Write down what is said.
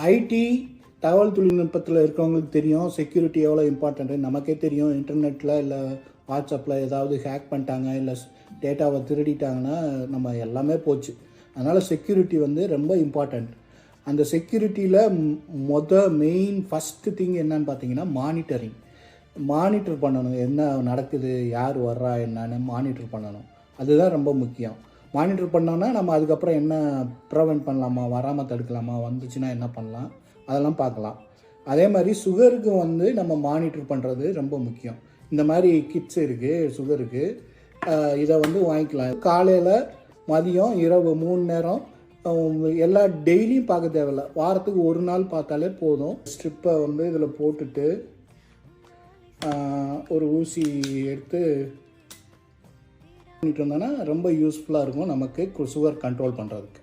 ID தகவல் தொழில்நுட்பத்தில் இருக்கிறவங்களுக்கு தெரியும். செக்யூரிட்டி எவ்வளோ இம்பார்ட்டன்ட்டு நமக்கே தெரியும். இன்டர்நெட்டில் இல்லை வாட்ஸ்அப்பில் ஏதாவது ஹேக் பண்ணிட்டாங்க இல்லை டேட்டாவை திருடிட்டாங்கன்னா நம்ம எல்லாமே போச்சு. அதனால் செக்யூரிட்டி வந்து ரொம்ப இம்பார்ட்டண்ட் அந்த செக்யூரிட்டியில் மொத மெயின் ஃபஸ்ட்டு திங் என்னன்னு பார்த்தீங்கன்னா மானிட்டரிங் மானிட்டர் பண்ணணும். என்ன நடக்குது யார் வர்றா என்னன்னு மானிட்டர் பண்ணணும். அதுதான் ரொம்ப முக்கியம். மானிட்டர் பண்ணோன்னா நம்ம அதுக்கப்புறம் என்ன ப்ரிவென்ட் பண்ணலாமா? வராமல் தடுக்கலாமா? வந்துச்சுன்னா என்ன பண்ணலாம்? அதெல்லாம் பார்க்கலாம். அதே மாதிரி சுகருக்கு வந்து நம்ம மானிட்டர் பண்ணுறது ரொம்ப முக்கியம். இந்த மாதிரி கிட்ஸ் இருக்குது சுகருக்கு இதை வந்து வாங்கிக்கலாம். காலையில் மதியம் இரவு மூணு நேரம் எல்லா டெய்லியும் பார்க்க தேவையில்ல. வாரத்துக்கு ஒரு நாள் பார்த்தாலே போதும். ஸ்ட்ரிப்பை வந்து இதில் போட்டுட்டு ஒரு ஊசி எடுத்து பண்ணிட்டு இருந்தோன்னா ரொம்ப யூஸ்ஃபுல்லாக இருக்கும் நமக்கு சுகர் கண்ட்ரோல் பண்ணுறதுக்கு